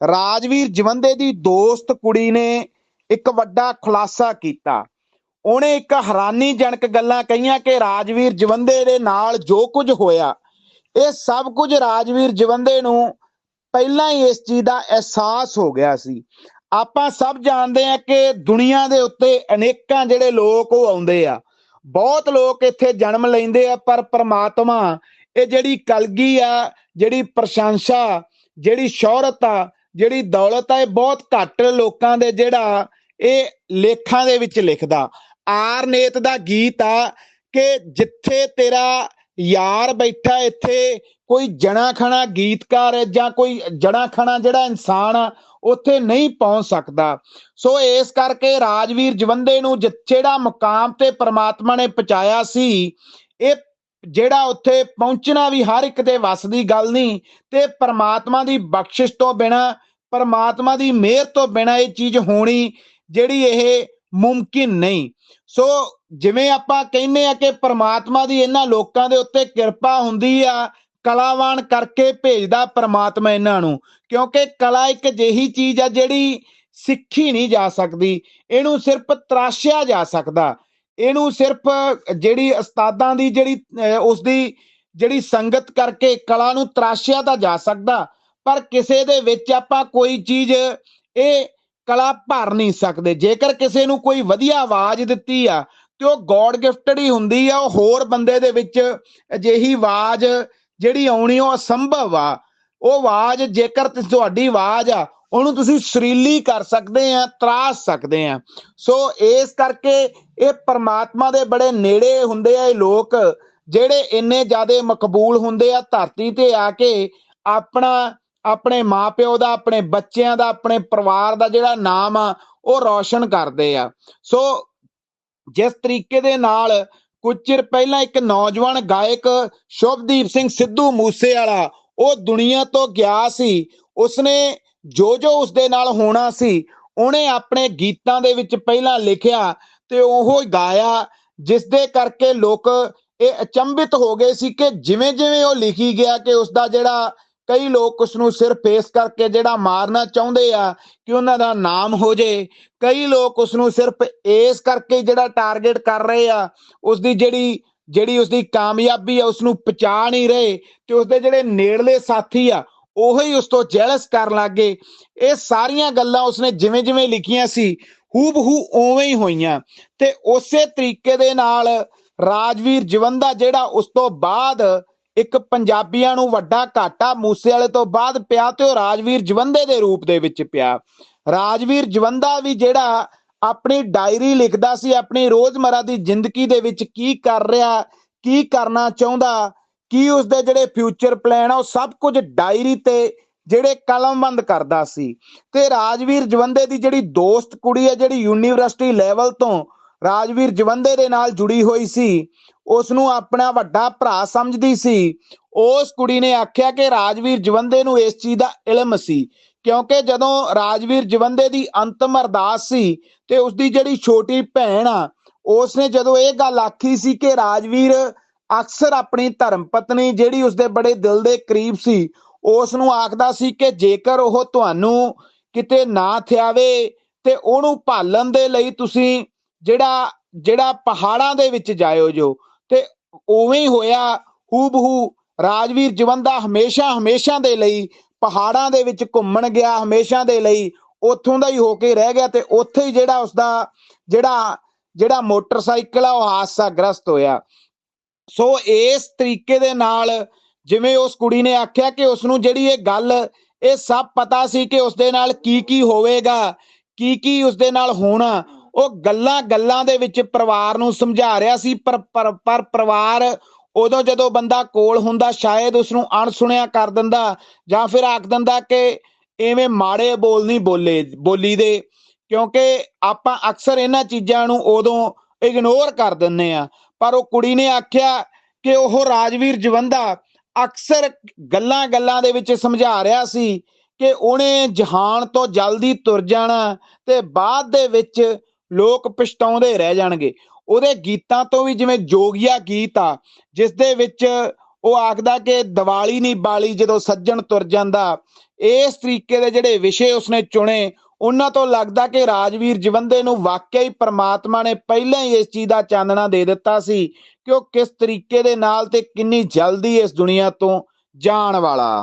ਰਾਜਵੀਰ ਜਵੰਦੇ ਦੀ ਦੋਸਤ ਕੁੜੀ ਨੇ ਇੱਕ ਵੱਡਾ ਖੁਲਾਸਾ ਕੀਤਾ। ਉਹਨੇ ਇੱਕ ਹੈਰਾਨੀਜਨਕ ਗੱਲਾਂ ਕਹੀਆਂ ਕਿ ਰਾਜਵੀਰ ਜਵੰਦੇ ਦੇ ਨਾਲ ਜੋ ਕੁਝ ਹੋਇਆ, ਇਹ ਸਭ ਕੁਝ ਰਾਜਵੀਰ ਜਵੰਦੇ ਨੂੰ ਪਹਿਲਾਂ ਹੀ ਇਸ ਚੀਜ਼ ਦਾ ਅਹਿਸਾਸ ਹੋ ਗਿਆ ਸੀ। ਆਪਾਂ ਸਭ ਜਾਣਦੇ ਆ ਕਿ ਦੁਨੀਆ ਦੇ ਉੱਤੇ ਅਨੇਕਾਂ ਜਿਹੜੇ ਲੋਕ ਉਹ ਆਉਂਦੇ ਆ। ਬਹੁਤ ਲੋਕ ਇੱਥੇ ਜਨਮ ਲੈਂਦੇ ਆ, ਪਰ ਪ੍ਰਮਾਤਮਾ ਇਹ ਜਿਹੜੀ ਕਲਗੀ ਆ, ਜਿਹੜੀ ਪ੍ਰਸ਼ੰਸਾ, ਜਿਹੜੀ ਸ਼ੋਹਰਤ ਆ ਜਿਹੜੀ ਦੌਲਤ ਆ, ਇਹ ਬਹੁਤ ਘੱਟ ਲੋਕਾਂ ਦੇ ਜਿਹੜਾ ਇਹ ਲੇਖਾਂ ਦੇ ਵਿੱਚ ਲਿਖਦਾ। ਆਰਨੇਤ ਦਾ ਗੀਤ ਆ ਕਿ ਜਿੱਥੇ ਤੇਰਾ ਯਾਰ ਬੈਠਾ, ਇੱਥੇ ਕੋਈ ਜਣਾ ਖਣਾ ਗੀਤਕਾਰ ਜਾਂ ਕੋਈ ਜਣਾ ਖਣਾ ਜਿਹੜਾ ਇਨਸਾਨ ਆ, ਉੱਥੇ ਨਹੀਂ ਪਹੁੰਚ ਸਕਦਾ। ਸੋ ਇਸ ਕਰਕੇ ਰਾਜਵੀਰ ਜਵੰਦੇ ਨੂੰ ਜਿਹੜਾ ਮੁਕਾਮ ਤੇ ਪ੍ਰਮਾਤਮਾ ਨੇ ਪਹੁੰਚਾਇਆ ਸੀ, ਇਹ ਜਿਹੜਾ ਉੱਥੇ ਪਹੁੰਚਣਾ ਵੀ ਹਰ ਇੱਕ ਦੇ ਵੱਸ ਦੀ ਗੱਲ ਨਹੀਂ, ਤੇ ਪਰਮਾਤਮਾ ਦੀ ਬਖਸ਼ਿਸ਼ ਤੋਂ ਬਿਨਾ, ਪਰਮਾਤਮਾ ਦੀ ਮਿਹਰ ਤੋਂ ਬਿਨਾ ਇਹ ਚੀਜ਼ ਹੋਣੀ ਜਿਹੜੀ ਇਹ ਮੁਮਕਿਨ ਨਹੀਂ। ਸੋ ਜਿਵੇਂ ਆਪਾਂ ਕਹਿੰਦੇ ਆ ਕਿ ਪਰਮਾਤਮਾ ਦੀ ਇਹਨਾਂ ਲੋਕਾਂ ਦੇ ਉੱਤੇ ਕਿਰਪਾ ਹੁੰਦੀ ਆ, ਕਲਾਵਾਨ ਕਰਕੇ ਭੇਜਦਾ ਪਰਮਾਤਮਾ ਇਹਨਾਂ ਨੂੰ, ਕਿਉਂਕਿ ਕਲਾ ਇੱਕ ਅਜਿਹੀ ਚੀਜ਼ ਆ ਜਿਹੜੀ ਸਿੱਖੀ ਨਹੀਂ ਜਾ ਸਕਦੀ, ਇਹਨੂੰ ਸਿਰਫ ਤਰਾਸ਼ਿਆ ਜਾ ਸਕਦਾ। ਇਹਨੂੰ ਸਿਰਫ ਜਿਹੜੀ ਉਸਤਾਦਾਂ ਦੀ ਜਿਹੜੀ ਅਹ, ਉਸ ਦੀ ਜਿਹੜੀ ਸੰਗਤ ਕਰਕੇ ਕਲਾ ਨੂੰ ਤਰਾਸ਼ਿਆ ਤਾਂ ਜਾ ਸਕਦਾ ਪਰ ਕਿਸੇ ਦੇ ਵਿੱਚ ਆਪਾਂ ਕੋਈ ਚੀਜ਼ ਇਹ ਕਲਾ ਭਰ ਨਹੀਂ ਸਕਦੇ। ਜੇਕਰ ਕਿਸੇ ਨੂੰ ਕੋਈ ਵਧੀਆ ਆਵਾਜ਼ ਦਿੱਤੀ ਆ ਤੇ ਉਹ ਗੋਡ ਗਿਫਟਡ ਹੀ ਹੁੰਦੀ ਆ ਉਹ ਹੋਰ ਬੰਦੇ ਦੇ ਵਿੱਚ ਅਜਿਹੀ ਆਵਾਜ਼ ਜਿਹੜੀ ਆਉਣੀ ਉਹ ਅਸੰਭਵ ਆ। ਉਹ ਆਵਾਜ਼ ਜੇਕਰ ਤੁਹਾਡੀ ਆਵਾਜ਼ ਆ ਉਹਨੂੰ ਤੁਸੀਂ ਸੁਰੀਲੀ ਕਰ ਸਕਦੇ ਆ, ਤਰਾਸ ਸਕਦੇ ਆ। ਸੋ ਇਸ ਕਰਕੇ ਇਹ ਪਰਮਾਤਮਾ ਦੇ ਬੜੇ ਨੇੜੇ ਹੁੰਦੇ ਆ ਇਹ ਲੋਕ, ਜਿਹੜੇ ਇੰਨੇ ਜ਼ਿਆਦੇ ਮਕਬੂਲ ਹੁੰਦੇ ਆ ਧਰਤੀ ਤੇ ਆ ਕੇ ਆਪਣਾ, ਆਪਣੇ ਮਾਪਿਓ ਦਾ, ਆਪਣੇ ਬੱਚਿਆਂ ਦਾ, ਆਪਣੇ ਪਰਿਵਾਰ ਦਾ ਜਿਹੜਾ ਨਾਮ ਆ, ਉਹ ਰੌਸ਼ਨ ਕਰਦੇ ਆ। ਸੋ ਜਿਸ ਤਰੀਕੇ ਦੇ ਨਾਲ ਕੁਝ ਚਿਰ ਪਹਿਲਾਂ ਇੱਕ ਨੌਜਵਾਨ ਗਾਇਕ ਸ਼ੁਭਦੀਪ ਸਿੰਘ ਸਿੱਧੂ ਮੂਸੇ ਵਾਲਾ ਉਹ ਦੁਨੀਆ ਤੋਂ ਗਿਆ ਸੀ, ਉਸਨੇ ਜੋ ਜੋ ਉਸਦੇ ਨਾਲ ਹੋਣਾ ਸੀ, ਉਹਨੇ ਆਪਣੇ ਗੀਤਾਂ ਦੇ ਵਿੱਚ ਪਹਿਲਾਂ ਲਿਖਿਆ ਤੇ ਉਹ ਗਾਇਆ ਜਿਸ ਦੇ ਕਰਕੇ ਲੋਕ ਇਹ ਅਚੰਭਿਤ ਹੋ ਗਏ ਸੀ ਕਿ ਜਿਵੇਂ ਜਿਵੇਂ ਉਹ ਲਿਖੀ ਗਿਆ ਕਿ ਉਸ ਦਾ ਜਿਹੜਾ ਕਈ ਲੋਕ ਉਸ ਨੂੰ ਸਿਰਫ ਇਸ ਕਰਕੇ ਜਿਹੜਾ ਮਾਰਨਾ ਚਾਹੁੰਦੇ ਆ ਕਿ ਉਹਨਾਂ ਦਾ ਨਾਮ ਹੋ ਜੇ, ਕਈ ਲੋਕ ਉਸ ਨੂੰ ਸਿਰਫ ਇਸ ਕਰਕੇ ਜਿਹੜਾ ਟਾਰਗੇਟ ਕਰ ਰਹੇ ਆ ਉਸ ਦੀ ਜਿਹੜੀ ਜਿਹੜੀ ਉਸ ਦੀ ਕਾਮਯਾਬੀ ਆ ਉਸ ਨੂੰ ਪਛਾ ਨਹੀਂ ਰਹੇ ਤੇ ਉਸ ਦੇ ਜਿਹੜੇ ਨੇੜਲੇ ਸਾਥੀ ਆ ਉਹੀ ਉਸ ਤੋਂ ਜੈਲਸ ਕਰਨ ਲੱਗੇ ਇਹ ਸਾਰੀਆਂ ਗੱਲਾਂ ਉਸਨੇ ਜਿਵੇਂ ਜਿਵੇਂ ਲਿਖੀਆਂ ਸੀ, ਹੂਬਹੂ ਉਵੇਂ ਹੀ ਹੋਈਆਂ। ਤੇ ਉਸੇ ਤਰੀਕੇ ਦੇ ਨਾਲ ਰਾਜਵੀਰ ਜਵੰਦਾ ਜਿਹੜਾ ਉਸ ਤੋਂ ਬਾਅਦ ਇੱਕ ਪੰਜਾਬੀਆਂ ਨੂੰ ਵੱਡਾ ਘਾਟਾ ਮੂਸੇ ਵਾਲੇ ਤੋਂ ਬਾਅਦ ਪਿਆ ਤੇ ਉਹ ਰਾਜਵੀਰ ਜਵੰਦੇ ਦੇ ਰੂਪ ਦੇ ਵਿੱਚ ਪਿਆ। ਰਾਜਵੀਰ ਜਵੰਦਾ ਵੀ ਜਿਹੜਾ ਆਪਣੀ ਡਾਇਰੀ ਲਿਖਦਾ ਸੀ, ਆਪਣੀ ਰੋਜ਼ਮਰਾ ਦੀ ਜ਼ਿੰਦਗੀ ਦੇ ਵਿੱਚ ਕੀ ਕਰ ਰਿਹਾ, ਕੀ ਕਰਨਾ ਚਾਹੁੰਦਾ ਕੀ ਉਸ ਦੇ ਜਿਹੜੇ ਫਿਊਚਰ ਪਲਾਨ ਆ, ਉਹ ਸਭ ਕੁਝ ਡਾਇਰੀ ਤੇ ਜਿਹੜੇ ਕਲਮਬੰਦ ਕਰਦਾ ਸੀ। ਤੇ ਰਾਜਵੀਰ ਜਵੰਦੇ ਦੀ ਜਿਹੜੀ ਦੋਸਤ ਕੁੜੀ ਹੈ ਜਿਹੜੀ ਯੂਨੀਵਰਸਿਟੀ ਲੈਵਲ ਤੋਂ ਰਾਜਵੀਰ ਜਵੰਦੇ ਦੇ ਨਾਲ ਜੁੜੀ ਹੋਈ ਸੀ ਉਸ ਨੂੰ ਆਪਣਾ ਵੱਡਾ ਭਰਾ ਸਮਝਦੀ ਸੀ। ਉਸ ਕੁੜੀ ਨੇ ਆਖਿਆ ਕਿ ਰਾਜਵੀਰ ਜਵੰਦੇ ਨੂੰ ਇਸ ਚੀਜ਼ ਦਾ ਇਲਮ ਸੀ, ਕਿਉਂਕਿ ਜਦੋਂ ਰਾਜਵੀਰ ਜਵੰਦੇ ਦੀ ਅੰਤਮ ਅਰਦਾਸ ਸੀ ਤੇ ਉਸ ਦੀ ਜਿਹੜੀ ਛੋਟੀ ਭੈਣ ਆ ਉਸ ਨੇ ਜਦੋਂ ਇਹ ਗੱਲ ਆਖੀ ਸੀ ਕਿ ਰਾਜਵੀਰ ਅਕਸਰ ਆਪਣੀ ਧਰਮ ਪਤਨੀ ਜਿਹੜੀ ਉਸਦੇ ਬੜੇ ਦਿਲ ਦੇ ਕਰੀਬ ਸੀ ਉਸ ਨੂੰ ਆਖਦਾ ਸੀ ਕਿ ਜੇਕਰ ਉਹ ਤੁਹਾਨੂੰ ਕਿਤੇ ਨਾ ਥਿਆਵੇ ਤੇ ਉਹਨੂੰ ਭਾਲਣ ਦੇ ਲਈ ਤੁਸੀਂ ਜਿਹੜਾ ਜਿਹੜਾ ਪਹਾੜਾਂ ਦੇ ਵਿੱਚ ਜਾਇਓ ਜੋ, ਤੇ ਉਵੇਂ ਹੀ ਹੋਇਆ, ਹੂਬਹੂ ਰਾਜਵੀਰ ਜਵੰਦਾ ਹਮੇਸ਼ਾ ਹਮੇਸ਼ਾ ਦੇ ਲਈ ਪਹਾੜਾਂ ਦੇ ਵਿੱਚ ਘੁੰਮਣ ਗਿਆ, ਹਮੇਸ਼ਾ ਦੇ ਲਈ ਉੱਥੋਂ ਦਾ ਹੀ ਹੋ ਕੇ ਰਹਿ ਗਿਆ ਤੇ ਉੱਥੇ ਹੀ ਜਿਹੜਾ ਉਸਦਾ ਜਿਹੜਾ ਜਿਹੜਾ ਮੋਟਰਸਾਈਕਲ ਆ, ਉਹ ਹਾਦਸਾ ਗ੍ਰਸਤ ਹੋਇਆ। ਸੋ ਇਸ ਤਰੀਕੇ ਦੇ ਨਾਲ ਜਿਵੇਂ ਉਸ ਕੁੜੀ ਨੇ ਆਖਿਆ ਕਿ ਉਸ ਨੂੰ ਜਿਹੜੀ ਇਹ ਗੱਲ, ਇਹ ਸਭ ਪਤਾ ਸੀ ਕਿ ਉਸ ਦੇ ਨਾਲ ਕੀ ਕੀ ਹੋਵੇਗਾ, ਕੀ ਕੀ ਉਸ ਦੇ ਨਾਲ ਹੋਣਾ, ਉਹ ਗੱਲਾਂ ਗੱਲਾਂ ਦੇ ਵਿੱਚ ਪਰਿਵਾਰ ਨੂੰ ਸਮਝਾ ਰਿਹਾ ਸੀ, ਪਰ ਪਰ ਪਰਿਵਾਰ ਉਦੋਂ ਜਦੋਂ ਬੰਦਾ ਕੋਲ ਹੁੰਦਾ ਸ਼ਾਇਦ ਉਸ ਨੂੰ ਅਣਸੁਣਿਆ ਕਰ ਦਿੰਦਾ ਜਾਂ ਫਿਰ ਆਖ ਦਿੰਦਾ ਕਿ ਐਵੇਂ ਮਾੜੇ ਬੋਲ ਨਹੀਂ ਬੋਲੇ, ਬੋਲੀ ਦੇ, ਕਿਉਂਕਿ ਆਪਾਂ ਅਕਸਰ ਇਹਨਾਂ ਚੀਜ਼ਾਂ ਨੂੰ ਉਦੋਂ ਇਗਨੋਰ ਕਰ ਦਿੰਨੇ ਆ ਪਰ ਉਹ ਕੁੜੀ ਨੇ ਆਖਿਆ ਕਿ ਉਹ ਰਾਜਵੀਰ ਜਵੰਦਾ ਅਕਸਰ ਗੱਲਾਂ ਗੱਲਾਂ ਦੇ ਵਿੱਚ ਸਮਝਾ ਰਿਹਾ ਸੀ ਕਿ ਉਹਨੇ ਜਹਾਨ ਤੋਂ ਜਲਦੀ ਤੁਰ ਜਾਣਾ ਤੇ ਬਾਅਦ ਦੇ ਵਿੱਚ ਲੋਕ ਪਛਤਾਉਂਦੇ ਰਹਿ ਜਾਣਗੇ। ਉਹਦੇ ਗੀਤਾਂ ਤੋਂ ਵੀ ਜਿਵੇਂ ਜੋਗੀਆ ਗੀਤ ਆ, ਜਿਸ ਦੇ ਵਿੱਚ ਉਹ ਆਖਦਾ ਕਿ ਦੀਵਾਲੀ ਨਹੀਂ ਬਾਲੀ ਜਦੋਂ ਸੱਜਣ ਤੁਰ ਜਾਂਦਾ, ਇਸ ਤਰੀਕੇ ਦੇ ਜਿਹੜੇ ਵਿਸ਼ੇ ਉਸਨੇ ਚੁਣੇ ਉਹਨਾਂ ਤੋਂ ਲੱਗਦਾ ਕਿ ਰਾਜਵੀਰ ਜਵੰਦੇ ਨੂੰ ਵਾਕਿਆ ਹੀ ਪ੍ਰਮਾਤਮਾ ਨੇ ਪਹਿਲਾਂ ਹੀ ਇਸ ਚੀਜ਼ ਦਾ ਚਾਨਣਾ ਦੇ ਦਿੱਤਾ ਸੀ ਕਿ ਉਹ ਕਿਸ ਤਰੀਕੇ ਦੇ ਨਾਲ ਤੇ ਕਿੰਨੀ ਜਲਦੀ ਇਸ ਦੁਨੀਆ ਤੋਂ ਜਾਣ ਵਾਲਾ।